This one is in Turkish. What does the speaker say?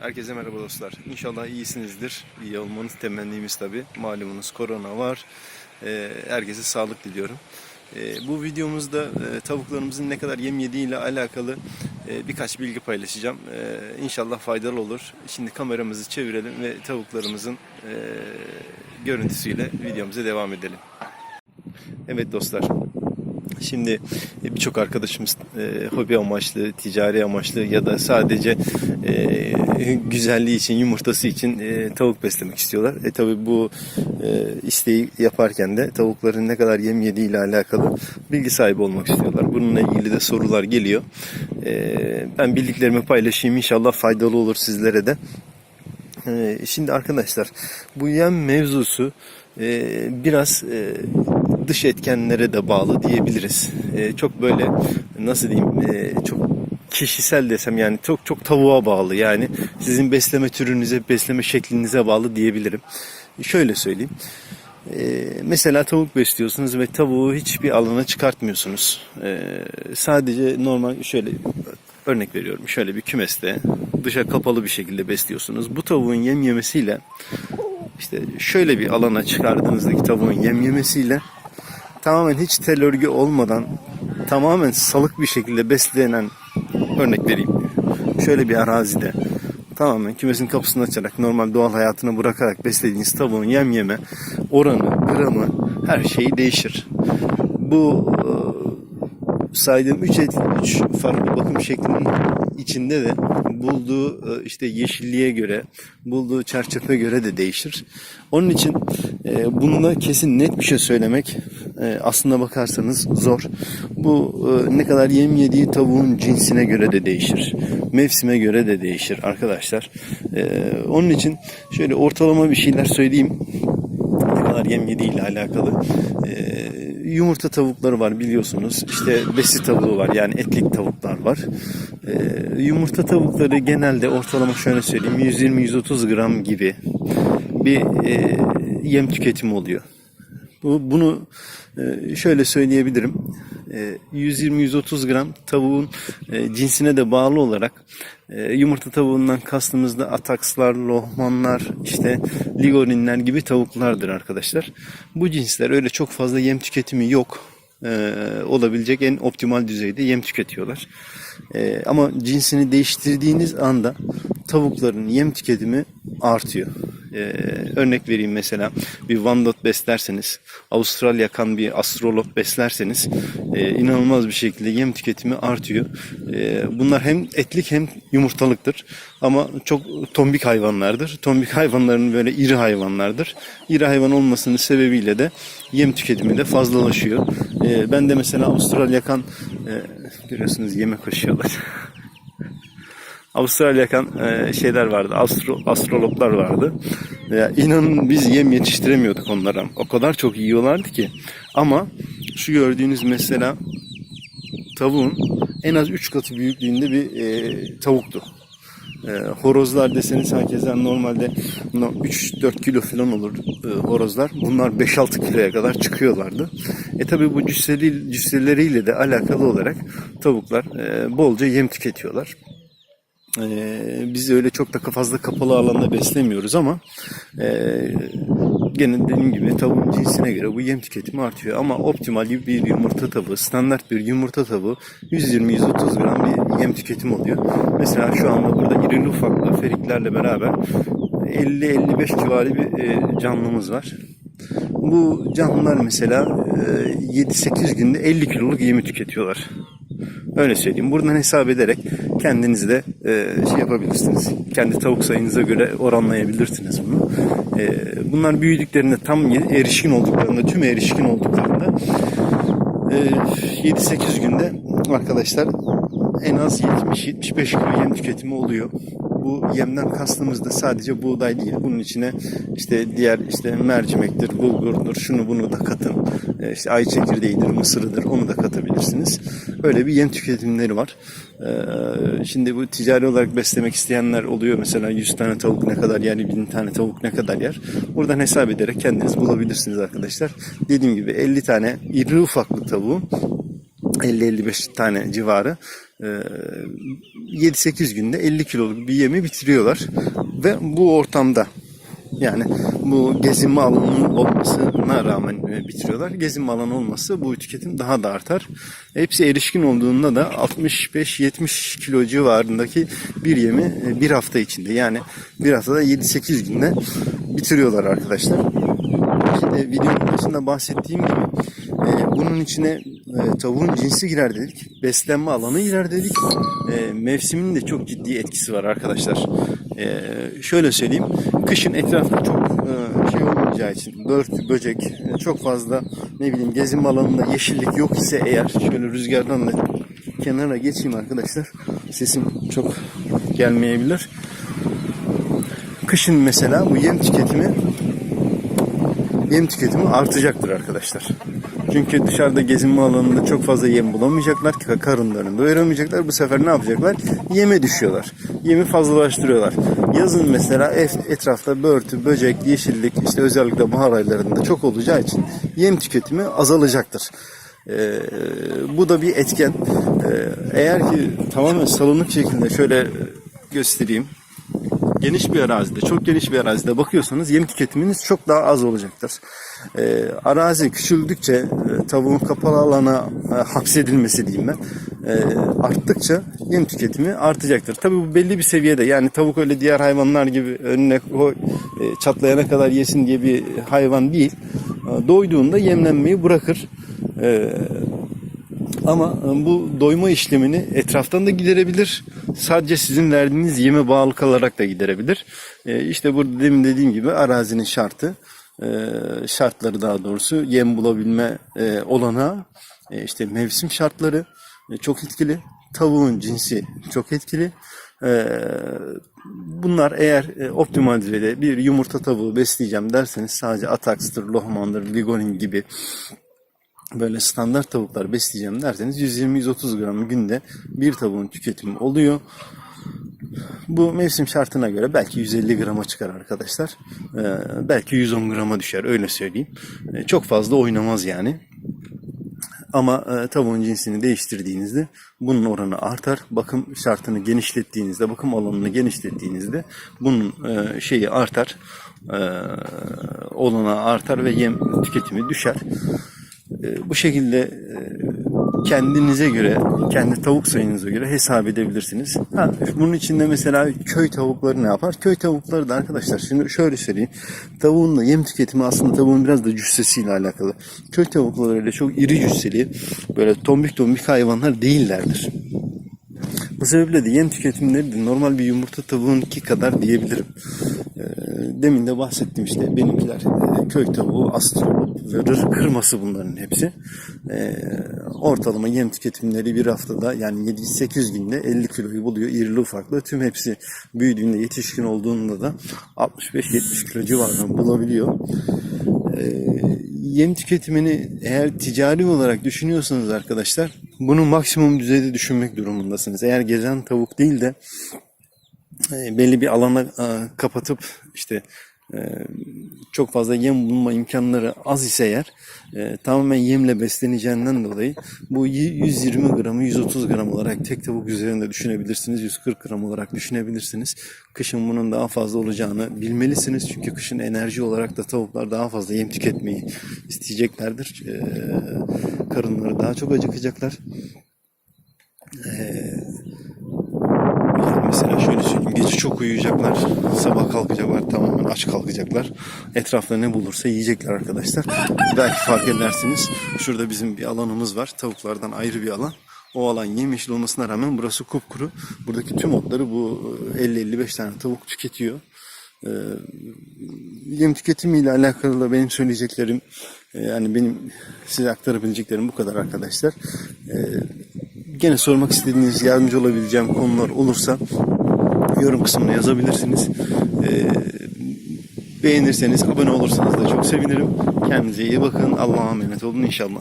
Herkese merhaba dostlar. İnşallah iyisinizdir. İyi olmanız temennimiz tabi. Malumunuz korona var. Ee, herkese sağlık diliyorum. Ee, bu videomuzda e, tavuklarımızın ne kadar yem yediği ile alakalı e, birkaç bilgi paylaşacağım. Ee, inşallah faydalı olur. Şimdi kameramızı çevirelim ve tavuklarımızın e, görüntüsüyle videomuza devam edelim. Evet dostlar. Şimdi e, birçok arkadaşımız e, hobi amaçlı, ticari amaçlı ya da sadece e, güzelliği için, yumurtası için e, tavuk beslemek istiyorlar. E tabi bu e, isteği yaparken de tavukların ne kadar yem yediği ile alakalı bilgi sahibi olmak istiyorlar. Bununla ilgili de sorular geliyor. E, ben bildiklerimi paylaşayım inşallah faydalı olur sizlere de. E, şimdi arkadaşlar bu yem mevzusu e, biraz e, dış etkenlere de bağlı diyebiliriz. E, çok böyle nasıl diyeyim e, çok kişisel desem yani çok çok tavuğa bağlı yani sizin besleme türünüze besleme şeklinize bağlı diyebilirim. Şöyle söyleyeyim. E, mesela tavuk besliyorsunuz ve tavuğu hiçbir alana çıkartmıyorsunuz. E, sadece normal şöyle örnek veriyorum. Şöyle bir kümeste dışa kapalı bir şekilde besliyorsunuz. Bu tavuğun yem yemesiyle işte şöyle bir alana çıkardığınızdaki tavuğun yem yemesiyle tamamen hiç tel olmadan tamamen salık bir şekilde beslenen örnek vereyim. Şöyle bir arazide tamamen kümesin kapısını açarak normal doğal hayatını bırakarak beslediğiniz tavuğun yem yeme oranı, gramı her şeyi değişir. Bu e, saydığım 3 et, 3 farklı bakım şeklinin içinde de bulduğu e, işte yeşilliğe göre, bulduğu çerçepe göre de değişir. Onun için e, bununla kesin net bir şey söylemek e, aslında bakarsanız zor. Bu ne kadar yem yediği tavuğun cinsine göre de değişir. Mevsime göre de değişir arkadaşlar. Onun için şöyle ortalama bir şeyler söyleyeyim. Ne kadar yem yediği ile alakalı yumurta tavukları var biliyorsunuz. İşte besi tavuğu var yani etlik tavuklar var. Ee, yumurta tavukları genelde ortalama şöyle söyleyeyim 120-130 gram gibi bir e, yem tüketimi oluyor. Bu, bunu e, şöyle söyleyebilirim. E, 120-130 gram tavuğun e, cinsine de bağlı olarak e, yumurta tavuğundan kastımızda atakslar, lohmanlar, işte ligorinler gibi tavuklardır arkadaşlar. Bu cinsler öyle çok fazla yem tüketimi yok. E, olabilecek en optimal düzeyde yem tüketiyorlar. E, ama cinsini değiştirdiğiniz anda tavukların yem tüketimi artıyor. Ee, örnek vereyim mesela bir Vandot beslerseniz, Avustralya kan bir astrolog beslerseniz e, inanılmaz bir şekilde yem tüketimi artıyor. E, bunlar hem etlik hem yumurtalıktır. Ama çok tombik hayvanlardır. Tombik hayvanların böyle iri hayvanlardır. İri hayvan olmasının sebebiyle de yem tüketimi de fazlalaşıyor. E, ben de mesela Avustralya kan e, görüyorsunuz yeme koşuyorlar. Avustralyakan e, şeyler vardı, astro, astrologlar vardı. Ya inanın biz yem yetiştiremiyorduk onlara. O kadar çok yiyorlardı ki. Ama şu gördüğünüz mesela tavuğun en az 3 katı büyüklüğünde bir e, tavuktu. E, horozlar deseniz herkese normalde 3-4 kilo falan olur e, horozlar. Bunlar 5-6 kiloya kadar çıkıyorlardı. E tabi bu cüsseli, cüsseleriyle de alakalı olarak tavuklar e, bolca yem tüketiyorlar. Ee, biz öyle çok da fazla kapalı alanda beslemiyoruz ama e, gene dediğim gibi tavuğun cinsine göre bu yem tüketimi artıyor. Ama optimal bir yumurta tavuğu, standart bir yumurta tavuğu 120-130 gram bir yem tüketimi oluyor. Mesela şu anda burada irili ufaklı feriklerle beraber 50-55 civarı bir e, canlımız var. Bu canlılar mesela e, 7-8 günde 50 kiloluk yemi tüketiyorlar. Öyle söyleyeyim. Buradan hesap ederek kendiniz de e, şey yapabilirsiniz. Kendi tavuk sayınıza göre oranlayabilirsiniz bunu. E, bunlar büyüdüklerinde tam erişkin olduklarında, tüm erişkin olduklarında e, 7-8 günde arkadaşlar en az 70-75 kilo yem tüketimi oluyor bu yemden kastımız da sadece buğday değil. Bunun içine işte diğer işte mercimektir, bulgurdur, şunu bunu da katın. E, işte ay çekirdeğidir, mısırıdır onu da katabilirsiniz. Öyle bir yem tüketimleri var. E, şimdi bu ticari olarak beslemek isteyenler oluyor. Mesela 100 tane tavuk ne kadar yer, 1000 tane tavuk ne kadar yer. Buradan hesap ederek kendiniz bulabilirsiniz arkadaşlar. Dediğim gibi 50 tane iri ufaklı tavuğu 50-55 tane civarı 7-8 günde 50 kiloluk bir yemi bitiriyorlar. Ve bu ortamda yani bu gezinme alanının olmasına rağmen e, bitiriyorlar. Gezinme alanı olmasa bu tüketim daha da artar. Hepsi erişkin olduğunda da 65-70 kilo civarındaki bir yemi e, bir hafta içinde yani bir haftada 7-8 günde bitiriyorlar arkadaşlar. İşte videonun başında bahsettiğim gibi e, bunun içine tavuğun cinsi girer dedik. Beslenme alanı girer dedik. Mevsimin de çok ciddi etkisi var arkadaşlar. E, şöyle söyleyeyim. Kışın etrafta çok e, şey olmayacağı için börtü, böcek, e, çok fazla ne bileyim gezinme alanında yeşillik yok ise eğer şöyle rüzgardan da kenara geçeyim arkadaşlar. Sesim çok gelmeyebilir. Kışın mesela bu yem tüketimi yem tüketimi artacaktır arkadaşlar. Çünkü dışarıda gezinme alanında çok fazla yem bulamayacaklar ki karınlarını doyuramayacaklar. Bu sefer ne yapacaklar? Yeme düşüyorlar. Yemi fazlalaştırıyorlar. Yazın mesela et- etrafta börtü, böcek, yeşillik işte özellikle bahar aylarında çok olacağı için yem tüketimi azalacaktır. Ee, bu da bir etken. Ee, eğer ki tamamen salınık şekilde şöyle göstereyim geniş bir arazide, çok geniş bir arazide bakıyorsanız yem tüketiminiz çok daha az olacaktır. Ee, arazi küçüldükçe e, tavuğun kapalı alana e, hapsedilmesi diyeyim ben e, arttıkça yem tüketimi artacaktır. Tabii bu belli bir seviyede yani tavuk öyle diğer hayvanlar gibi önüne koy e, çatlayana kadar yesin diye bir hayvan değil. E, Doyduğunda yemlenmeyi bırakır. E, ama e, bu doyma işlemini etraftan da giderebilir. Sadece sizin verdiğiniz yeme bağlı kalarak da giderebilir. E, işte burada demin dediğim gibi arazinin şartı, e, şartları daha doğrusu yem bulabilme olanağı, e, işte mevsim şartları çok etkili. Tavuğun cinsi çok etkili. Bunlar eğer optimal düzeyde bir yumurta tavuğu besleyeceğim derseniz sadece Atax'tır, Lohman'dır, Vigorin gibi böyle standart tavuklar besleyeceğim derseniz 120-130 gram günde bir tavuğun tüketimi oluyor. Bu mevsim şartına göre belki 150 grama çıkar arkadaşlar. Ee, belki 110 grama düşer öyle söyleyeyim. Ee, çok fazla oynamaz yani. Ama e, tavuğun cinsini değiştirdiğinizde bunun oranı artar. Bakım şartını genişlettiğinizde, bakım alanını genişlettiğinizde bunun e, şeyi artar. E, olanağı artar ve yem tüketimi düşer. E, bu şekilde e, kendinize göre, kendi tavuk sayınıza göre hesap edebilirsiniz. Ha, bunun içinde mesela köy tavukları ne yapar? Köy tavukları da arkadaşlar şimdi şöyle söyleyeyim. Tavuğun da yem tüketimi aslında tavuğun biraz da cüssesiyle alakalı. Köy tavukları öyle çok iri cüsseli, böyle tombik tombik hayvanlar değillerdir. Bu sebeple de yem tüketimleri de normal bir yumurta tavuğunki kadar diyebilirim. Ee, Demin de bahsettim işte benimkiler e, köy tavuğu, astrolop ve rır kırması bunların hepsi. Ee, Ortalama yem tüketimleri bir haftada yani 7-8 günde 50 kiloyu buluyor irili ufaklı. Tüm hepsi büyüdüğünde yetişkin olduğunda da 65-70 kilo civarında bulabiliyor. Ee, yem tüketimini eğer ticari olarak düşünüyorsanız arkadaşlar bunu maksimum düzeyde düşünmek durumundasınız. Eğer gezen tavuk değil de belli bir alana e, kapatıp işte e, çok fazla yem bulma imkanları az ise eğer e, tamamen yemle besleneceğinden dolayı bu y- 120 gramı 130 gram olarak tek tavuk üzerinde düşünebilirsiniz. 140 gram olarak düşünebilirsiniz. Kışın bunun daha fazla olacağını bilmelisiniz. Çünkü kışın enerji olarak da tavuklar daha fazla yem tüketmeyi isteyeceklerdir. E, karınları daha çok acıkacaklar. Mesela şöyle söyleyeyim. Gece çok uyuyacaklar. Sabah kalkacaklar. Tamamen aç kalkacaklar. Etrafta ne bulursa yiyecekler arkadaşlar. Belki fark edersiniz. Şurada bizim bir alanımız var. Tavuklardan ayrı bir alan. O alan yemyeşil olmasına rağmen burası kupkuru. Buradaki tüm otları bu e, 50-55 tane tavuk tüketiyor. Ee, yem tüketimiyle alakalı da benim söyleyeceklerim e, yani benim size aktarabileceklerim bu kadar arkadaşlar. Ee, gene sormak istediğiniz yardımcı olabileceğim konular olursa yorum kısmına yazabilirsiniz. Ee, beğenirseniz abone olursanız da çok sevinirim. Kendinize iyi bakın. Allah'a emanet olun inşallah.